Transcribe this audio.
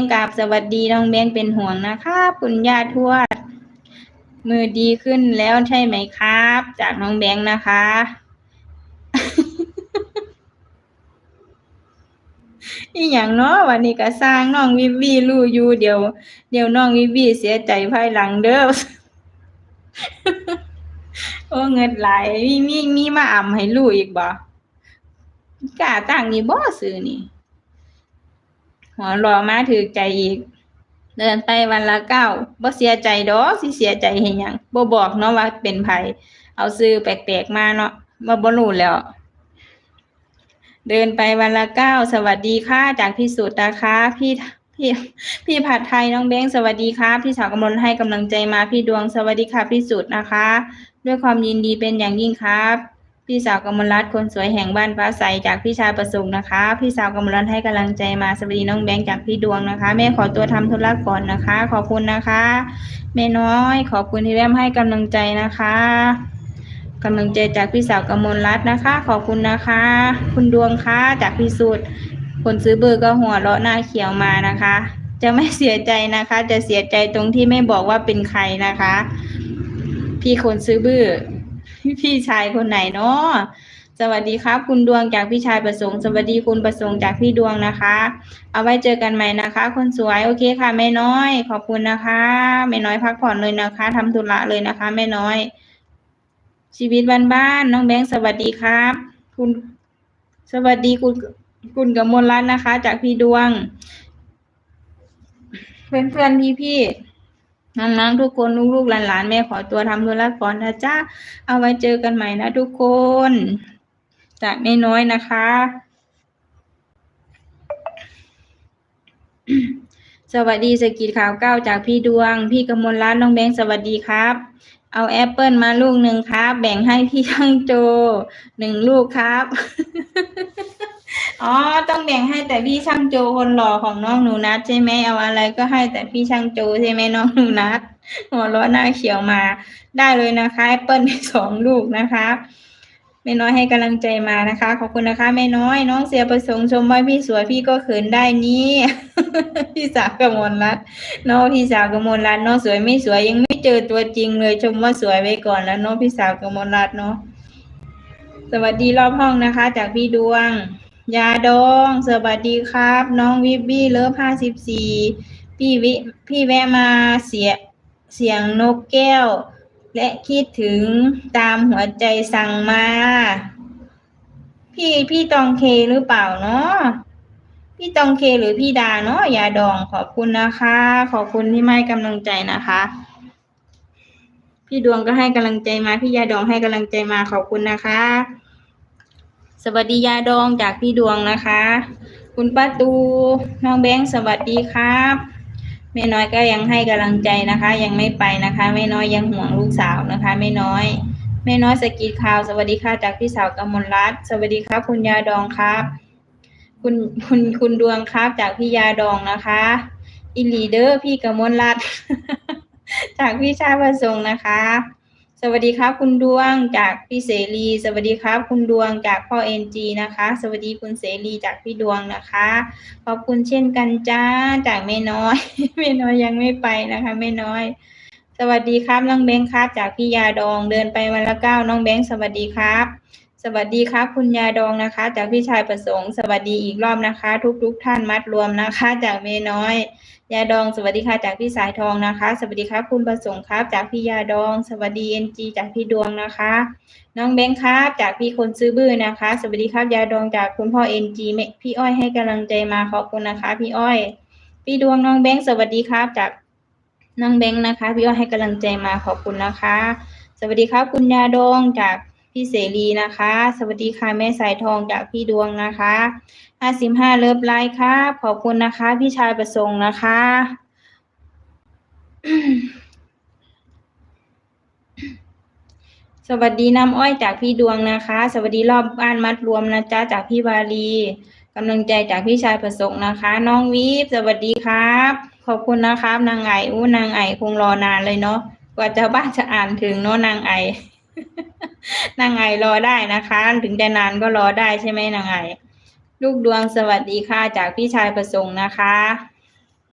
งกราบสวัสดีน้องแบงเป็นห่วงนะคะคุณย่าทวด มือดีขึ้นแล้วใช่ไหมครับ จากน้องแบงนะคะ อีหยังเนาะวันนี้ก็สร้างน้องวิววี่รู้อยู่เดี๋ยว เดี๋ยวน้องวิววี่เสียใจภายหลังเด้อโอ้เงินไหลมีมีมีมาอ่ำให้รู้อีกบ่กาตั้งนี่บ่ซื้อนี่ หัวรอมาถือใจอีก เดินไปวันละเก้าบ่เสียใจดอกสิเสียใจเห็นยังบ่บอกเนาะว่าเป็นไผเอาซื้อแปลกๆมาเนาะบ่บ่รู้แล้ว เดินไปวันละเก้าสวัสดีค่ะจากพี่สุดนะคะพี่พี่พี่ผัดไทยน้องแบงสวัสดีค่ะพี่สาวกำลังให้กำลังใจมาพี่ดวงสวัสดีค่ะพี่สุดนะคะ ด้วยความยินดีเป็นอย่างยิ่งครับ พี่สาวกมลรัตน์คนสวยแห่งบ้านฟ้าใสจากพี่ชายประสงค์นะคะ พี่สาวกมลรัตน์ให้กำลังใจมาสวัสดีน้องแบงค์จากพี่ดวงนะคะ แม่ขอตัวทำธุระก่อนนะคะ ขอบคุณนะคะ แม่น้อย ขอบคุณที่แวมให้กำลังใจนะคะกำลังใจจากพี่สาวกมลรัตน์นะคะ ขอบคุณนะคะ คุณดวงคะจากพี่สุดคนซื้อเบอร์ก็หัวเราะหน้าเขียวมานะคะ จะไม่เสียใจนะคะ จะเสียใจตรงที่ไม่บอกว่าเป็นใครนะคะ พี่คนซื้อเบอร์ พี่ชายคนไหนเนาะสวัสดีครับ คุณดวงจากพี่ชายประสงค์ สวัสดีคุณประสงค์จากพี่ดวงนะคะ เอาไว้เจอกันใหม่นะคะ คนสวยโอเคค่ะแม่น้อย ขอบคุณนะคะแม่น้อยพักผ่อนเลยนะคะทำธุระเลยนะคะแม่น้อย ชีวิตบ้านๆน้องแบงค์สวัสดีครับ คุณ สวัสดีคุณคุณกมลรัตน์นะคะ จากพี่ดวง เพื่อนๆพี่ๆ น้องๆทุกคนลูกๆหลานๆแม่ขอตัวทำธุระก่อนนะจ๊ะเอาไว้เจอกันใหม่นะทุกคน จากไม่น้อยนะคะ สวัสดีสกิดข่าวเก้าจากพี่ดวง พี่กมลรัตน์น้องแบงค์สวัสดีครับ เอาแอปเปิลมาลูกหนึ่งครับ แบ่งให้พี่ช่างโจหนึ่งลูกครับ อ๋อ ต้องแบ่งให้แต่พี่ช่างโจคนหล่อของน้องหนูนัดใช่ไหมเอาอะไรก็ให้แต่พี่ช่างโจใช่ไหมน้องหนูนัดหัวร้อหน้าเขียวมา ได้เลยนะคะแอปเปิลสองลูกนะคะแม่น้อยให้กำลังใจมานะคะ ขอบคุณนะคะแม่น้อยน้องเสียประสงค์ชมว่าพี่สวยพี่ก็เขินได้นี่พี่สาวกมลรัตน์น้องพี่สาวกมลรัตน์น้องสวยไม่สวยยังไม่เจอตัวจริงเลยชมว่าสวยไว้ก่อนแล้วน้องพี่สาวกมลรัตน์เนาะสวัสดีรอบห้องนะคะ จากพี่ดวง ยาดอง สวัสดีครับ น้องวิบบี้เลิฟห้าสิบสี่พี่วิพี่แวะมาเสียเสียงนกแก้ว และคิดถึงตามหัวใจสั่งมา พี่พี่ตองเคหรือเปล่าเนาะพี่ตองเคหรือพี่ดาเนาะยาดองขอบคุณนะคะ ขอบคุณที่มาให้กำลังใจนะคะ พี่ดวงก็ให้กำลังใจมา พี่ยาดองให้กำลังใจมาขอบคุณนะคะ สวัสดียาดองจากพี่ดวงนะคะ คุณป้าตูน้องแบงค์สวัสดีครับแม่น้อยก็ยังให้กำลังใจนะคะ ยังไม่ไปนะคะแม่น้อยยังห่วงลูกสาวนะคะแม่น้อยแม่น้อยสกีข่าว สวัสดีค่ะจากพี่สาวกมลรัตน์สวัสดีครับคุณยาดองครับ คุณคุณคุณดวงครับจากพี่ยาดองนะคะอิลีเดอร์พี่กมลรัตน์จากพี่ชายประสงค์นะคะ สวัสดีครับ คุณดวงจากพี่เสรี สวัสดีครับ คุณดวงจากพ่อเอ็นจีนะคะ สวัสดีคุณเสรีจากพี่ดวงนะคะ ขอบคุณเช่นกันจ้าจากแม่น้อยแม่น้อยยังไม่ไปนะคะแม่น้อย สวัสดีครับน้องแบงค์ครับ จากพี่ยาดองเดินไปวันละเก้าน้องแบงค์สวัสดีครับ สวัสดีครับคุณยาดองนะคะ จากพี่ชายประสงค์สวัสดีอีกรอบนะคะ ทุกๆทท่านมัดรวมนะคะ จากแม่น้อย ยาดองสวัสดีค่ะจากพี่สายทองนะคะ สวัสดีครับคุณประสงค์ครับจากพี่ยาดอง สวัสดีเอ็นจีจากพี่ดวงนะคะ น้องแบงค์ครับจากพี่คนซื้อบื้อนะคะ สวัสดีครับยาดองจากคุณพ่อเอ็นจีพี่อ้อยให้กำลังใจมาขอบคุณนะคะ พี่อ้อย พี่ดวงน้องแบงค์สวัสดีครับจากน้องแบงค์นะคะ พี่อ้อยให้กำลังใจมาขอบคุณนะคะ สวัสดีครับคุณยาดองจาก พี่เสรีนะคะ สวัสดีค่ะแม่สายทองจากพี่ดวงนะคะห้าสิบห้าเลิฟไลค์ครับขอบคุณนะคะ พี่ชายประสงค์นะคะสวัสดีน้ำอ้อยจากพี่ดวงนะคะ สวัสดีรอบบ้านมัดรวมนะจ๊ะจากพี่วาลีกำลังใจจากพี่ชายประสงค์นะคะ น้องวีฟสวัสดีครับ ขอบคุณนะครับ นางไออู้นางไอคงรอนานเลยเนาะกว่าเจ้าบ้านจะอ่านถึงเนาะนางไอ นางไงรอได้นะคะ ถึงจะนานก็รอได้ใช่ไหมนางไงลูกดวงสวัสดีค่ะจากพี่ชายประสงค์นะคะ